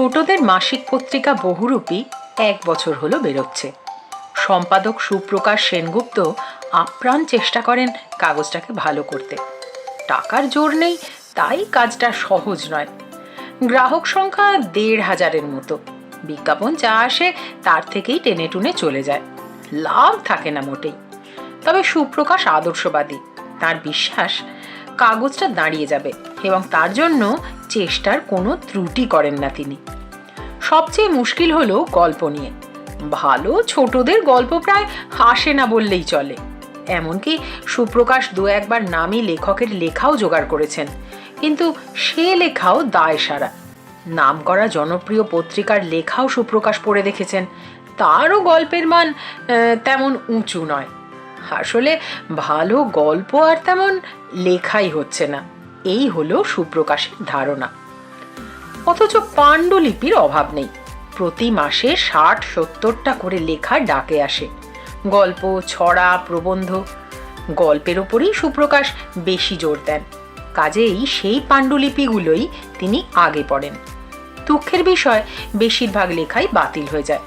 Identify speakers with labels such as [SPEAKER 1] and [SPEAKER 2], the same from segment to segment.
[SPEAKER 1] ছোটদের মাসিক পত্রিকা বহুরূপী এক বছর হলো বেরোচ্ছে। সম্পাদক সুপ্রকাশ সেনগুপ্ত আপ্রাণ চেষ্টা করেন কাগজটাকে ভালো করতে। টাকার জোর নেই, তাই কাজটা সহজ নয়। গ্রাহক সংখ্যা দেড় হাজারের মতো। বিজ্ঞাপন যা আসে তার থেকেই টেনে টুনে চলে যায়। লাভ থাকে না মোটেই। তবে সুপ্রকাশ আদর্শবাদী। তার বিশ্বাস কাগজটা দাঁড়িয়ে যাবে এবং তার জন্য চেষ্টার কোনো ত্রুটি করেন না তিনি। সবচেয়ে মুশকিল হলো গল্প নিয়ে। ভালো ছোটদের গল্প প্রায় হাসে না বললেই চলে। এমনকি সুপ্রকাশ দু একবার নামি লেখকের লেখাও জোগাড় করেছেন। কিন্তু সে লেখাও দায় সারা নাম করা জনপ্রিয় পত্রিকার লেখাও সুপ্রকাশ পড়ে দেখেছেন। তারও গল্পের মান তেমন উঁচু নয়। আসলে ভালো গল্প আর তেমন লেখাই হচ্ছে না। এই হলো সুপ্রকাশের ধারণা। অথচ পাণ্ডুলিপির অভাব নেই। প্রতি মাসে ষাট, সত্তরটা করে লেখা ডাকে আসে। গল্প, ছড়া, প্রবন্ধ। গল্পের ওপরেই সুপ্রকাশ বেশি জোর দেন। কাজেই সেই পাণ্ডুলিপিগুলোই তিনি আগে পড়েন। দুঃখের বিষয়, বেশিরভাগ লেখাই বাতিল হয়ে যায়।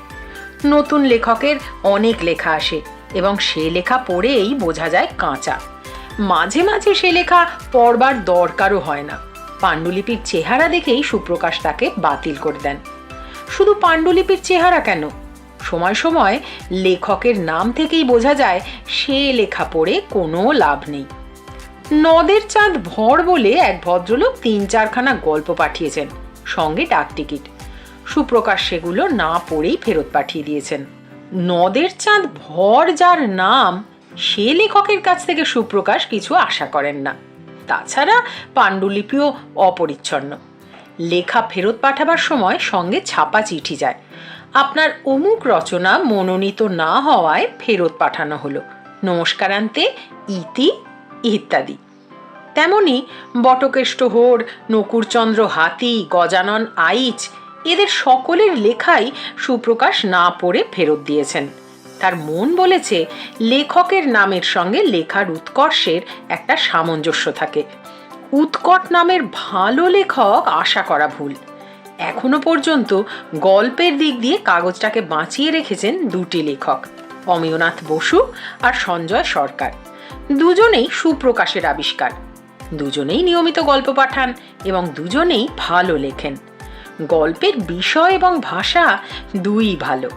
[SPEAKER 1] নতুন লেখকের অনেক লেখা আসে। এবং সে লেখা পড়েই বোঝা যায় কাঁচা। মাঝে মাঝে সে লেখা পড়বার দরকারও হয় না। পাণ্ডুলিপির চেহারা দেখেই সুপ্রকাশ তাকে বাতিল করে দেন। শুধু পাণ্ডুলিপির চেহারা কেন? সময় সময় লেখকের নাম থেকেই বোঝা যায় সে লেখা পড়ে কোনো লাভ নেই। নদের চাঁদ ভর বলে এক ভদ্রলোক তিন চারখানা গল্প পাঠিয়েছেন, সঙ্গে ডাক টিকিট সুপ্রকাশ সেগুলো না পড়েই ফেরত পাঠিয়ে দিয়েছেন। নদের চাঁদ ভর যার নাম, সে লেখকের কাছ থেকে সুপ্রকাশ কিছু আশা করেন না। তাছাড়া পাণ্ডুলিপিও অপরিচ্ছন্ন। লেখা ফেরত পাঠাবার সময় সঙ্গে ছাপা চিঠি যায়। আপনার অমুক রচনা মনোনীত না হওয়ায় ফেরত পাঠানো হলো। নমস্কারান্তে, ইতি ইত্যাদি। তেমনি বটকেষ্ট হোর নকুরচন্দ্র হাতি, গজানন আইচ এদের সকলের লেখাই সুপ্রকাশ না পড়ে ফেরত দিয়েছেন। তার মন বলেছে, লেখকের নামের সঙ্গে লেখার উৎকর্ষের একটা সামঞ্জস্য থাকে। উৎকট নামের ভালো লেখক আশা করা ভুল। এখনও পর্যন্ত গল্পের দিক দিয়ে কাগজটাকে বাঁচিয়ে রেখেছেন দুটি লেখক, অমিয়নাথ বসু আর সঞ্জয় সরকার। দুজনেই সুপ্রকাশের আবিষ্কার। দুজনেই নিয়মিত গল্প পাঠান এবং দুজনেই ভালো লেখেন। গল্পের বিষয় এবং ভাষা দুই ভালো।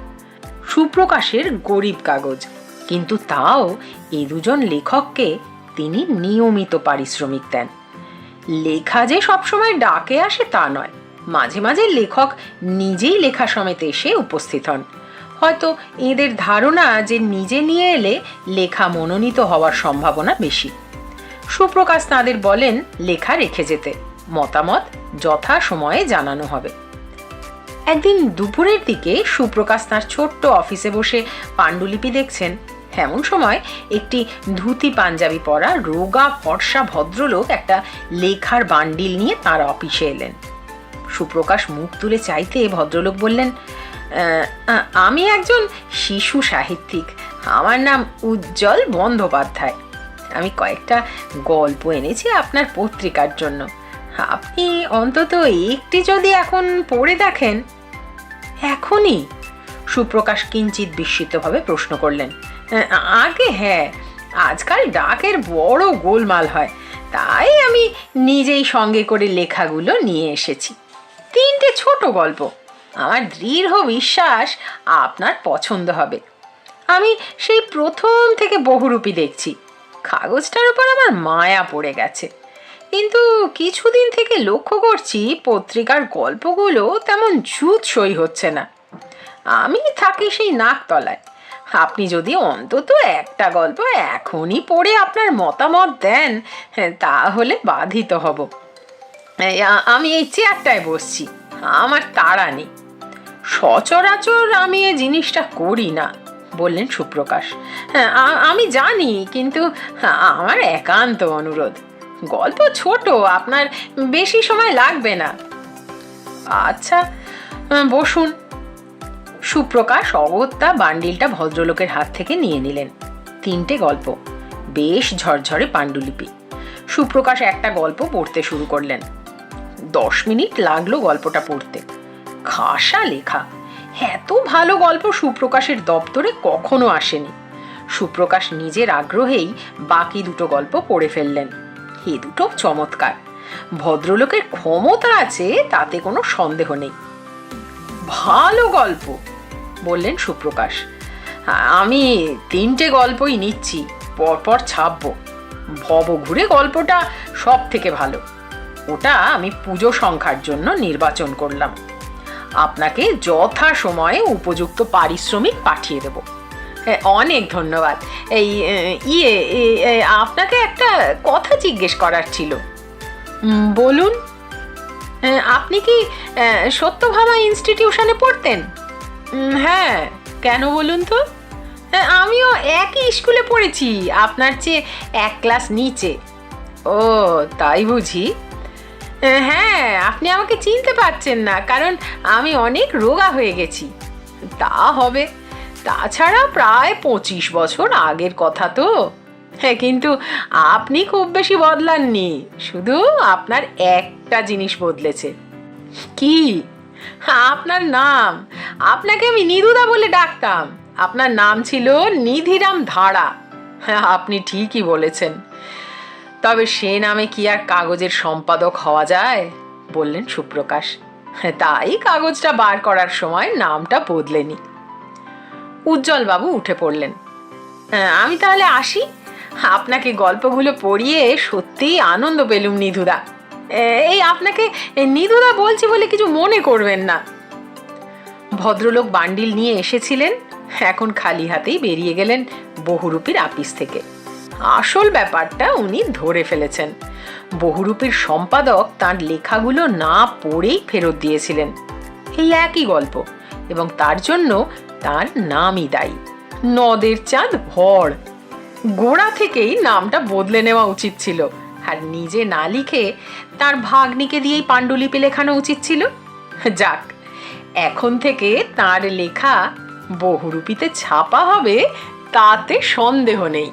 [SPEAKER 1] সুপ্রকাশের গরিব কাগজ। কিন্তু তাও এ দুজন লেখককে তিনি নিয়মিত পারিশ্রমিক দেন। লেখা যে সবসময় ডাকে আসে তা নয়। মাঝে মাঝে লেখক নিজেই লেখা সমেত এসে উপস্থিত হন। হয়তো এদের ধারণা যে নিজে নিয়ে এলে লেখা মনোনীত হওয়ার সম্ভাবনা বেশি। সুপ্রকাশ তাঁদের বলেন, লেখা রেখে যেতে। মতামত যথা সময়ে জানানো হবে। একদিন দুপুরের দিকে সুপ্রকাশ তাঁর ছোট্ট অফিসে বসে পাণ্ডুলিপি দেখছেন। এমন সময় একটি ধুতি পাঞ্জাবি পরা রোগা, ফর্সা, ভদ্রলোক একটা লেখার বান্ডিল নিয়ে তার অফিসে এলেন। সুপ্রকাশ মুখ তুলে চাইতে ভদ্রলোক বললেন আমি একজন শিশু সাহিত্যিক। আমার নাম উজ্জ্বল বন্দ্যোপাধ্যায়। আমি কয়েকটা গল্প এনেছি আপনার পত্রিকার জন্য। আপনি অন্তত একটি যদি এখন পড়ে দেখেন, এখনই সুপ্রকাশ কিঞ্চিত বিস্মিতভাবে প্রশ্ন করলেন আগে হ্যাঁ আজকাল ডাকের বড় গোলমাল হয়, তাই আমি নিজেই সঙ্গে করে লেখাগুলো নিয়ে এসেছি। তিনটে ছোট গল্প আমার দৃঢ় বিশ্বাস আপনার পছন্দ হবে। আমি সেই প্রথম থেকে বহুরূপী দেখছি, কাগজটার উপর আমার মায়া পড়ে গেছে। কিন্তু কিছুদিন থেকে লক্ষ্য করছি পত্রিকার গল্পগুলো তেমন জুৎসই হচ্ছে না। আমি থাকি সেই নাকতলায়। আপনি যদি অন্তত একটা গল্প এখনই পড়ে আপনার মতামত দেন হ্যাঁ, তাহলে বাধিত হব। আমি এই চেয়ারটায় বসছি আমার তাড়া নেই। সচরাচর আমি এই জিনিসটা করি না বললেন সুপ্রকাশ। হ্যাঁ আমি জানি কিন্তু আমার একান্ত অনুরোধ। গল্প ছোট, আপনার বেশি সময় লাগবে না। আচ্ছা বসুন। সুপ্রকাশ অগত্যা বান্ডিলটা ভদ্রলোকের হাত থেকে নিয়ে নিলেন। তিনটে গল্প, বেশ ঝরঝরে পাণ্ডুলিপি। সুপ্রকাশ একটা গল্প পড়তে শুরু করলেন। দশ মিনিট লাগল গল্পটা পড়তে। খাসা লেখা। এত ভালো গল্প সুপ্রকাশের দপ্তরে কখনো আসেনি। সুপ্রকাশ নিজের আগ্রহেই বাকি দুটো গল্প পড়ে ফেললেন। এ দুটো চমৎকার। ভদ্রলোকের ক্ষমতা আছে, তাতে কোনো সন্দেহ নেই। ভালো গল্প, বললেন সুপ্রকাশ। আমি তিনটে গল্পই নিচ্ছি, পরপর ছাপবো। ভব ঘুরে গল্পটা সব থেকে ভালো। ওটা আমি পুজো সংখ্যার জন্য নির্বাচন করলাম। আপনাকে যথা সময়ে উপযুক্ত পারিশ্রমিক পাঠিয়ে দেব। অনেক ধন্যবাদ। এই ইয়ে আপনাকে একটা কথা জিজ্ঞেস করার ছিল। বলুন। আপনি কি সত্যভামা ইনস্টিটিউশনে পড়তেন? হ্যাঁ। কেন বলুন তো? আমিও একই স্কুলে পড়েছি আপনার চেয়ে এক ক্লাস নিচে। ও তাই বুঝি? হ্যাঁ আপনি আমাকে চিনতে পারছেন না কারণ আমি অনেক রোগা হয়ে গেছি। তা হবে। তাছাড়া প্রায় পঁচিশ বছর আগের কথা তো। হ্যাঁ কিন্তু আপনি খুব বেশি বদলাননি। শুধু আপনার একটা জিনিস বদলেছে। কি? আপনার নাম। আপনাকে আমি নিদুদা বলে ডাকতাম। আপনার নাম ছিল নিধিরাম ধারা। হ্যাঁ আপনি ঠিকই বলেছেন। তবে সে নামে কি আর কাগজের সম্পাদক হওয়া যায়? বললেন সুপ্রকাশ। হ্যাঁ, তাই কাগজটা বার করার সময় নামটা বদলেনি উজ্জ্বলবাবু উঠে পড়লেন। "হ্যাঁ, আমি তাহলে আসি। আপনাকে গল্পগুলো পড়িয়ে সত্যিই আনন্দ পেলুম নিধুদা। এই আপনাকে নিধুদা বলছি বলে কিছু মনে করবেন না। ভদ্রলোক বান্ডিল নিয়ে এসেছিলেন। এখন খালি হাতেই বেরিয়ে গেলেন বহুরূপীর আপিস থেকে। আসল ব্যাপারটা উনি ধরে ফেলেছেন। বহুরূপীর সম্পাদক তার লেখাগুলো না পড়েই ফেরত দিয়েছিলেন। এই একই গল্প এবং তার জন্য তার নামই দায়ী। নদের চাঁদ ভর। গোড়া থেকেই নামটা বদলে নেওয়া উচিত ছিল। আর নিজে না লিখে তার ভাগ্নিকে দিয়েই পাণ্ডুলিপি লেখানো উচিত ছিল। যাক, এখন থেকে তার লেখা বহুরূপীতে ছাপা হবে, তাতে সন্দেহ নেই।